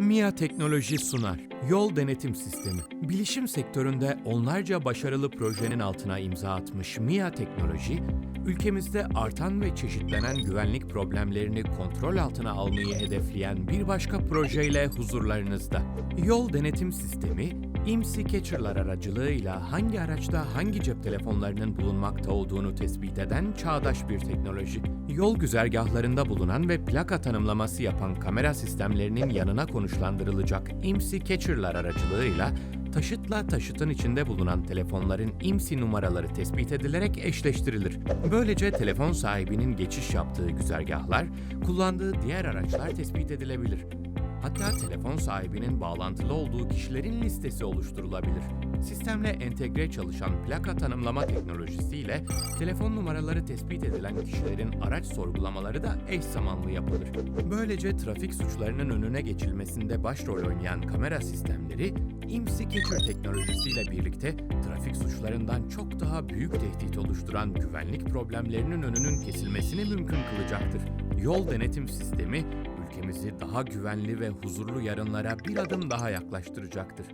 MIA Teknoloji sunar. Yol Denetim Sistemi. Bilişim sektöründe onlarca başarılı projenin altına imza atmış MIA Teknoloji, ülkemizde artan ve çeşitlenen güvenlik problemlerini kontrol altına almayı hedefleyen bir başka projeyle huzurlarınızda. Yol Denetim Sistemi, IMSI Catcher'lar aracılığıyla hangi araçta hangi cep telefonlarının bulunmakta olduğunu tespit eden çağdaş bir teknoloji. Yol güzergahlarında bulunan ve plaka tanımlaması yapan kamera sistemlerinin yanına konuşlandırılacak IMSI Catcher'lar aracılığıyla taşıtla taşıtın içinde bulunan telefonların IMSI numaraları tespit edilerek eşleştirilir. Böylece telefon sahibinin geçiş yaptığı güzergahlar, kullandığı diğer araçlar tespit edilebilir. Hatta telefon sahibinin bağlantılı olduğu kişilerin listesi oluşturulabilir. Sistemle entegre çalışan plaka tanımlama teknolojisiyle telefon numaraları tespit edilen kişilerin araç sorgulamaları da eş zamanlı yapılır. Böylece trafik suçlarının önüne geçilmesinde başrol oynayan kamera sistemleri IMSI Catcher teknolojisiyle birlikte trafik suçlarından çok daha büyük tehdit oluşturan güvenlik problemlerinin önünün kesilmesini mümkün kılacaktır. Yol denetim sistemi ülkemizi daha güvenli ve huzurlu yarınlara bir adım daha yaklaştıracaktır.